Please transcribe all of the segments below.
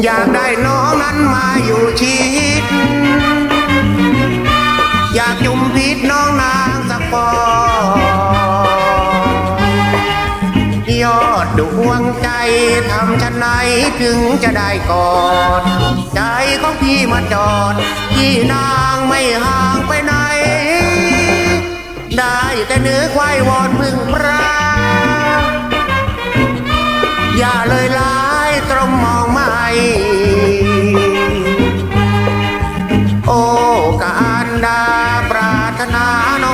อยากได้น้องนั้นมาอยู่ชิดอยากยุมพิษน้องนางสักปอยอดดวงใจทำฉันไหนถึงจะได้กอด ใจของพี่มาจอด พี่นางไม่ห่างไปไหน ได้แต่เนื้อควายวอนพึ่งพระ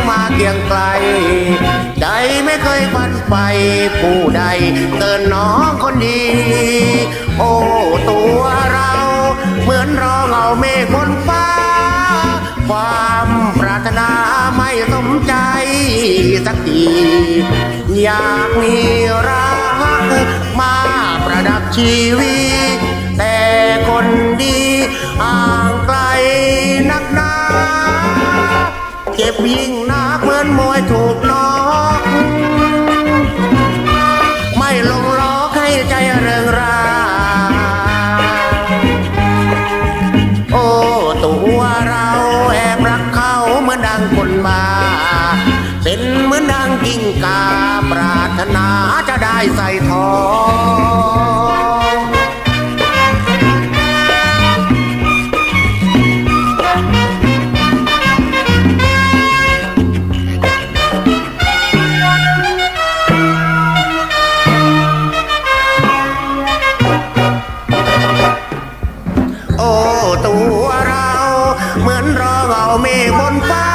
มาเกียงไกล ใจไม่เคยฝันไปผู้ใดเตือนน้องคนดี โอ้ตัวเรา เหมือนรอเงาเมฆบนฟ้า ความปรารถนาไม่สมใจสักทีอยากมีรักมาประดับชีวิต แต่คนดีห่างไกลนักหนาเจ็บยิ่ง อนดังคนมา เป็นเหมือนดังกิ่งกาปรารถนาจะได้ใส่ทอง เหมือนรอเงาเมฆบนฟ้า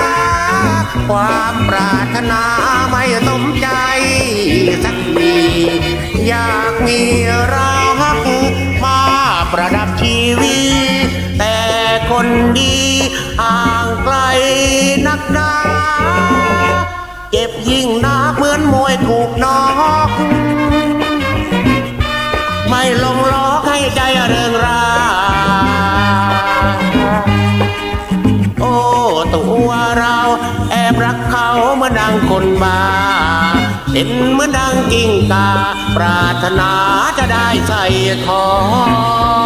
ความปรารถนาไม่สมใจสักทีอยากมีรักมาประดับชีวิต แต่คนดีห่างไกลนักหนา เจ็บยิ่งนักเหมือนมวยถูกน้อก รักเขาเหมือนดังคนบ้าเป็นเหมือนดังกิ่งกา ปรารถนาจะได้ใส่ทอง